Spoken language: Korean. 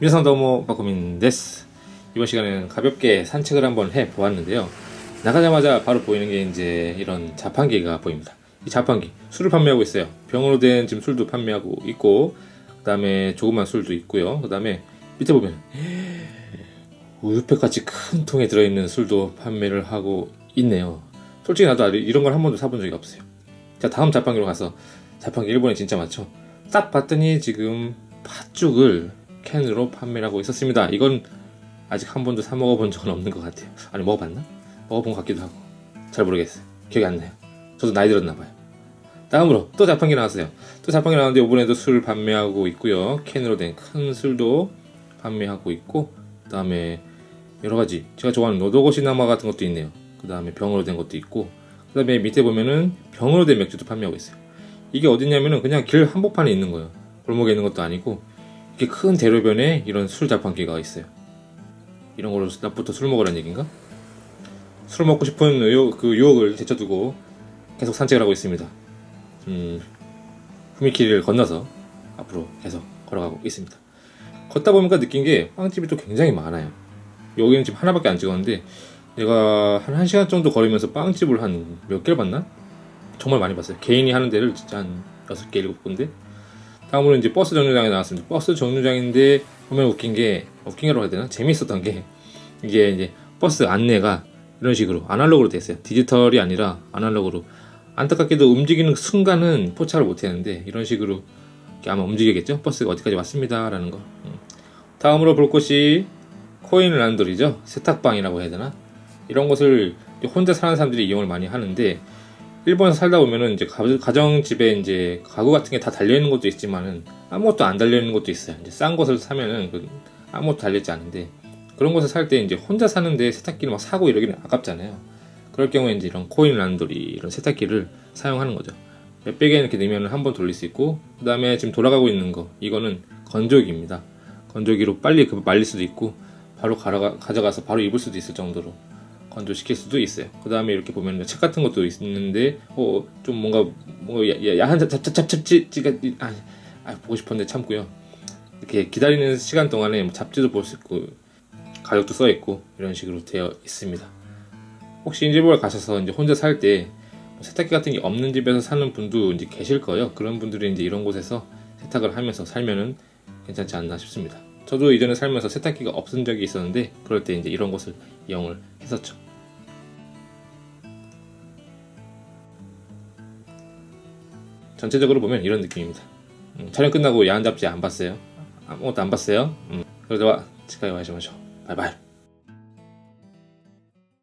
皆さんどうもバコミンです 이번 시간에는 가볍게 산책을 한번 해 보았는데요 나가자마자 바로 보이는 게 이제 이런 자판기가 보입니다 이 자판기 술을 판매하고 있어요 병으로 된 지금 술도 판매하고 있고 그 다음에 조그만 술도 있고요 그 다음에 밑에 보면 우유팩같이 큰 통에 들어있는 술도 판매를 하고 있네요 솔직히 나도 아직 이런 걸 한 번도 사본 적이 없어요 자 다음 자판기로 가서 자판기 일본에 진짜 많죠 딱 봤더니 지금 팥죽을 캔으로 판매를 하고 있었습니다. 이건 아직 한 번도 사 먹어본 적은 없는 것 같아요. 아니 먹어봤나? 먹어본 것 같기도 하고. 잘 모르겠어요. 기억이 안 나요. 저도 나이 들었나 봐요. 다음으로 또 자판기 나왔어요. 또 자판기 나왔는데 이번에도 술 판매하고 있고요. 캔으로 된 큰 술도 판매하고 있고 그 다음에 여러 가지. 제가 좋아하는 노도고시나마 같은 것도 있네요. 그 다음에 병으로 된 것도 있고 그 다음에 밑에 보면은 병으로 된 맥주도 판매하고 있어요. 이게 어디냐면은 그냥 길 한복판에 있는 거예요. 골목에 있는 것도 아니고 이렇게 큰 대로변에 이런 술 자판기가 있어요 이런 걸로 낮부터 술 먹으라는 얘기인가? 술 먹고 싶은 의욕, 그 유혹을 제쳐두고 계속 산책을 하고 있습니다 음, 후미키를 건너서 앞으로 계속 걸어가고 있습니다 걷다 보니까 느낀 게 빵집이 또 굉장히 많아요 여기는 지금 하나밖에 안 찍었는데 내가 한 1시간 정도 걸으면서 빵집을 한 몇 개를 봤나? 정말 많이 봤어요. 개인이 하는 데를 진짜 한 6개, 7군데. 다음으로 이제 버스 정류장에 나왔습니다. 버스 정류장인데 보면 웃긴 게, 웃긴 게라고 해야 되나? 재밌었던 게, 이게 이제 버스 안내가 이런 식으로 아날로그로 됐어요. 디지털이 아니라 아날로그로. 안타깝게도 움직이는 순간은 포착을 못 했는데, 이런 식으로 이렇게 아마 움직이겠죠? 버스가 어디까지 왔습니다. 라는 거. 음. 다음으로 볼 곳이 코인 란돌이죠. 세탁방이라고 해야 되나? 이런 것을 혼자 사는 사람들이 이용을 많이 하는데, 일본에서 살다 보면은 이제 가- 가정집에 이제 가구 같은 게 다 달려있는 것도 있지만은 아무것도 안 달려있는 것도 있어요. 이제 싼 것을 사면은 그 아무것도 달려있지 않은데 그런 곳에 살때 이제 혼자 사는데 세탁기를 막 사고 이러기는 아깝잖아요. 그럴 경우에 이제 이런 코인 란돌이 이런 세탁기를 사용하는 거죠. 몇백 엔 이렇게 넣으면 한 번 돌릴 수 있고 그 다음에 지금 돌아가고 있는 거 이거는 건조기입니다. 건조기로 빨리 그 말릴 수도 있고 바로 가져가, 가져가서 바로 입을 수도 있을 정도로 건조시킬 수도 있어요. 그 다음에 이렇게 보면 책 같은 것도 있는데, 어, 좀 뭔가, 뭔가 야, 야, 야한 잡잡잡잡지가, 아, 아, 보고 싶었는데 참고요. 이렇게 기다리는 시간 동안에 뭐 잡지도 볼 수 있고, 가격도 써 있고, 이런 식으로 되어 있습니다. 혹시 일본에 가셔서 이제 혼자 살 때, 뭐 세탁기 같은 게 없는 집에서 사는 분도 이제 계실 거예요. 그런 분들이 이제 이런 곳에서 세탁을 하면서 살면은 괜찮지 않나 싶습니다. 저도 이전에 살면서 세탁기가 없은 적이 있었는데, 그럴 때 이제 이런 곳을 이용을 했었죠. 전체적으로 보면 이런 느낌입니다. 음, 촬영 끝나고 야한 잡지 안 봤어요? 아무것도 안 봤어요? 음, 그러다가 치카이 와시마쇼. 바이바이.